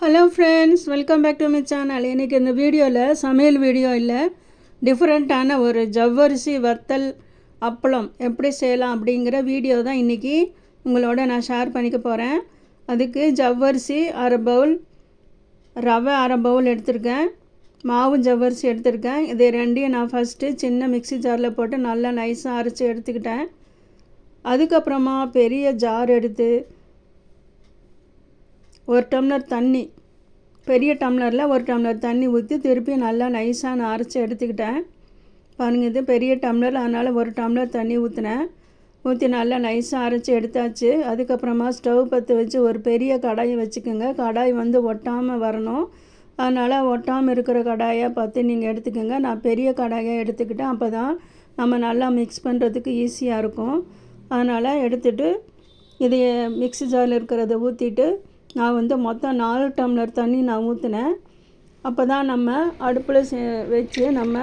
Hello friends welcome back to my channel இன்றைக்கி இந்த வீடியோவில் சமையல் வீடியோ இல்லை. டிஃப்ரெண்ட்டான ஒரு ஜவ்வரிசி வத்தல் அப்பளம் எப்படி செய்யலாம் அப்படிங்கிற வீடியோ தான் இன்றைக்கி உங்களோட நான் ஷேர் பண்ணிக்க போகிறேன் அதுக்கு ஜவ்வரிசி அரை பவுல் ரவை அரை பவுல் எடுத்திருக்கேன். மாவு ஜவ்வரிசி எடுத்திருக்கேன். இதை ரெண்டையும் நான் ஃபஸ்ட்டு சின்ன மிக்சி ஜாரில் போட்டு நல்லா நைஸாக அரைச்சி எடுத்துக்கிட்டேன். அதுக்கப்புறமா பெரிய ஜார் எடுத்து ஒரு டம்ளர் தண்ணி பெரிய டம்ளரில் ஒரு டம்ளர் தண்ணி ஊற்றி திருப்பி நல்லா நைஸாக நான் அரைச்சி எடுத்துக்கிட்டேன். பாருங்கள் இது பெரிய டம்ளர் அதனால் ஒரு டம்ளர் தண்ணி ஊற்றினேன் ஊற்றி நல்லா நைஸாக அரைச்சி எடுத்தாச்சு. அதுக்கப்புறமா ஸ்டவ் பற்ற வச்சு ஒரு பெரிய கடாயை வச்சுக்கோங்க. கடாய் வந்து ஒட்டாமல் வரணும். அதனால் ஒட்டாமல் இருக்கிற கடாயை பார்த்து நீங்கள் எடுத்துக்கோங்க. நான் பெரிய கடாயை எடுத்துக்கிட்டேன். அப்போ தான் நம்ம நல்லா மிக்ஸ் பண்ணுறதுக்கு ஈஸியாக இருக்கும். அதனால் எடுத்துகிட்டு இதை மிக்ஸி ஜாரில் இருக்கிறத ஊற்றிட்டு நான் வந்து மொத்தம் நாலு டம்ளர் தண்ணி நான் ஊற்றினேன் அப்போ தான் நம்ம அடுப்பில் சே வச்சு நம்ம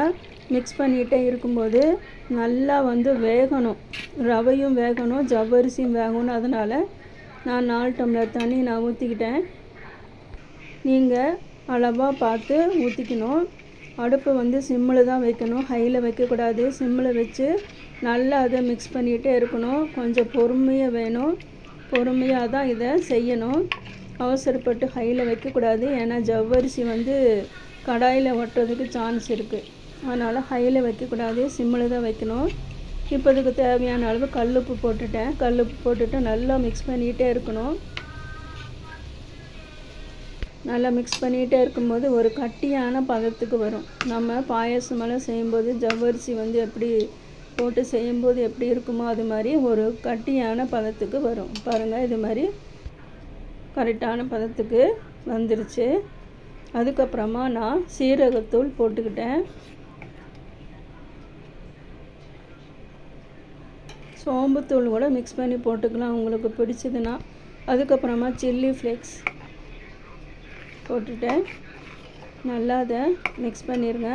மிக்ஸ் பண்ணிகிட்டே இருக்கும்போது நல்லா வந்து வேகணும். ரவையும் வேகணும் ஜவ்வரிசியும் வேகணும். அதனால் நான் நாலு டம்ளர் தண்ணி நான் ஊற்றிக்கிட்டேன் நீங்கள் அளவாக பார்த்து ஊற்றிக்கணும் அடுப்பு வந்து சிம்மில் தான் வைக்கணும். ஹையில் வைக்கக்கூடாது. சிம்மில் வச்சு நல்லா அதை மிக்ஸ் பண்ணிகிட்டே இருக்கணும். கொஞ்சம் பொறுமையாக வேணும். பொறுமையாக தான் இதை செய்யணும். அவசரப்பட்டு ஹையில் வைக்கக்கூடாது. ஏன்னா ஜவ்வரிசி வந்து கடாயில் ஒட்டுறதுக்கு சான்ஸ் இருக்குது அதனால் ஹையில் வைக்கக்கூடாது. சிம்மில் தான் வைக்கணும். இப்போ இதுக்கு தேவையான அளவு கல்லுப்பு போட்டுட்டேன். கல்லுப்பு போட்டுட்டு நல்லா மிக்ஸ் பண்ணிகிட்டே இருக்கணும். நல்லா மிக்ஸ் பண்ணிகிட்டே இருக்கும்போது ஒரு கட்டியான பதத்துக்கு வரும். நம்ம பாயசமெல்லாம் செய்யும்போது ஜவ்வரிசி வந்து எப்படி போட்டு செய்யும்போது எப்படி இருக்குமோ அது மாதிரி ஒரு கட்டியான பதத்துக்கு வரும். பாருங்கள் இது மாதிரி கரெக்டான பதத்துக்கு வந்துருச்சு. அதுக்கப்புறமா நான் சீரகத்தூள் போட்டுக்கிட்டேன். சோம்புத்தூள் கூட மிக்ஸ் பண்ணி போட்டுக்கலாம் உங்களுக்கு பிடிச்சதுன்னா. அதுக்கப்புறமா சில்லி ஃப்ளேக்ஸ் போட்டுட்டேன். நல்லா அதை மிக்ஸ் பண்ணிடுங்க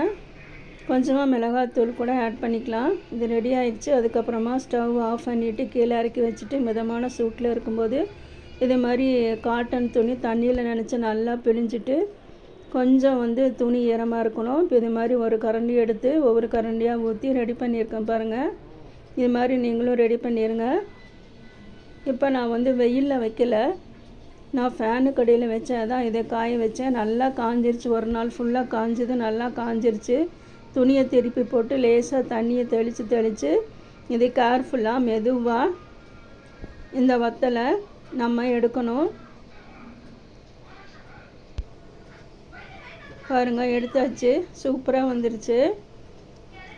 கொஞ்சமாக மிளகாத்தூள் கூட ஆட் பண்ணிக்கலாம். இது ரெடி ஆயிடுச்சு. அதுக்கப்புறமா ஸ்டவ் ஆஃப் பண்ணிவிட்டு கீழே இறக்கி வச்சுட்டு மிதமான சூட்டில் இருக்கும்போது இதே மாதிரி காட்டன் துணி தண்ணியில் நினச்சி நல்லா பிழிஞ்சிட்டு கொஞ்சம் வந்து துணி ஈரமாக இருக்கணும். இப்போ இது மாதிரி ஒரு கரண்டி எடுத்து ஒவ்வொரு கரண்டியாக ஊற்றி ரெடி பண்ணியிருக்கேன் பாருங்கள் இது மாதிரி நீங்களும் ரெடி பண்ணிடுங்க இப்போ நான் வந்து வெயிலில் வைக்கல. நான் ஃபேனு கடையில் வச்சேன். தான் இதை காய வச்சேன். நல்லா காஞ்சிருச்சு. ஒரு நாள் ஃபுல்லாக காஞ்சது. நல்லா காஞ்சிருச்சு. துணியை திருப்பி போட்டு லேசாக தண்ணியை தெளித்து தெளித்து இதை கேர்ஃபுல்லாக மெதுவாக இந்த வத்தலை நம்ம எடுக்கணும். பாருங்கள் எடுத்தாச்சு. சூப்பராக வந்துருச்சு.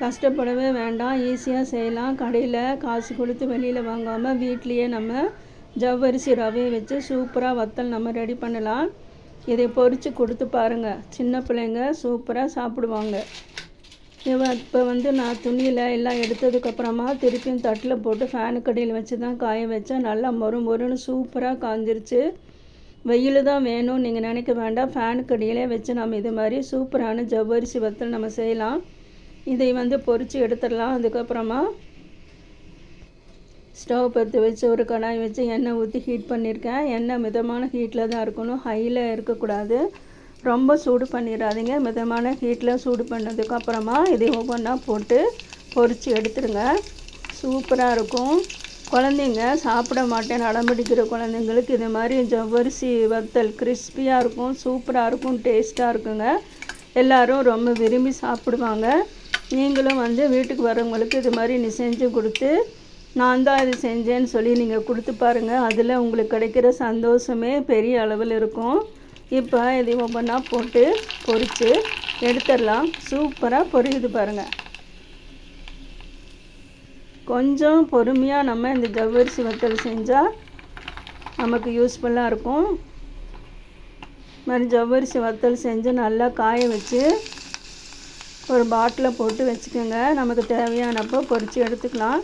கஷ்டப்படவே வேண்டாம். ஈஸியாக செய்யலாம். கடையில் காசு கொடுத்து வெளியில் வாங்காமல் வீட்லேயே நம்ம ஜவ்வரிசி ரவையை வச்சு சூப்பராக வத்தல் நம்ம ரெடி பண்ணலாம். இதை பொறித்து கொடுத்து பாருங்கள் சின்ன பிள்ளைங்க சூப்பராக சாப்பிடுவாங்க. இப்போ வந்து நான் துணியில் எல்லாம் எடுத்ததுக்கப்புறமா திருப்பியும் தட்டில் போட்டு ஃபேனு கடையில் வச்சு தான் காய வச்சேன். நல்லா மொறு மொறுன்னு சூப்பராக காஞ்சிருச்சு. வெயில் தான் வேணும் நீங்கள் நினைக்க வேண்டாம். ஃபேனு கடையிலே வச்சு நம்ம இது மாதிரி சூப்பரான ஜவ்வரிசி வத்தல் நம்ம செய்யலாம். இதை வந்து பொறிச்சு எடுத்துடலாம். அதுக்கப்புறமா ஸ்டவ் பற்ற வச்சு ஒரு கடாய் வச்சு எண்ணெய் ஊற்றி ஹீட் பண்ணியிருக்கேன் எண்ணெய் மிதமான ஹீட்டில் தான் இருக்கணும். ஹையில் இருக்கக்கூடாது. ரொம்ப சூடு பண்ணிடாதீங்க மிதமான ஹீட்டில் சூடு பண்ணதுக்கப்புறமா இதை ஒவ்வொன்றா போட்டு பொறிச்சு எடுத்துருங்க. சூப்பராக இருக்கும். குழந்தைங்க சாப்பிட மாட்டேன். அடம்பிடிக்கிற குழந்தைங்களுக்கு இது மாதிரி ஜவ்வரிசி வத்தல் கிறிஸ்பியாக இருக்கும் சூப்பராக இருக்கும் டேஸ்ட்டாக இருக்குங்க. எல்லோரும் ரொம்ப விரும்பி சாப்பிடுவாங்க. நீங்களும் வந்து வீட்டுக்கு வரவங்களுக்கு இது மாதிரி நீ செஞ்சு கொடுத்து நான் தான் இது செஞ்சேன்னு சொல்லி நீங்கள் கொடுத்து பாருங்கள் அதில் உங்களுக்கு கிடைக்கிற சந்தோஷமே பெரிய அளவில் இருக்கும். இப்போ இது ஒவ்வொன்றா போட்டு பொரித்து எடுத்துடலாம். சூப்பராக பொரியுது பாருங்கள் கொஞ்சம் பொறுமையாக நம்ம இந்த ஜவ்வரிசி வத்தல் செஞ்சால் நமக்கு யூஸ்ஃபுல்லாக இருக்கும். மாதிரி ஜவ்வரிசி வத்தல் செஞ்சு நல்லா காய வச்சு ஒரு பாட்டில் போட்டு வச்சுக்கோங்க. நமக்கு தேவையானப்போ பொறிச்சு எடுத்துக்கலாம்.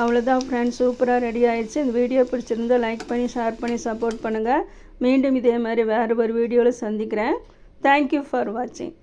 அவ்வளோதான் ஃப்ரெண்ட்ஸ் சூப்பராக ரெடி ஆகிடுச்சு இந்த வீடியோ பிடிச்சிருந்தால் லைக் பண்ணி ஷேர் பண்ணி சப்போர்ட் பண்ணுங்கள் மீண்டும் இதே மாதிரி வேறு ஒரு வீடியோவில் சந்திக்கிறேன். தேங்க்யூ ஃபார் வாட்சிங்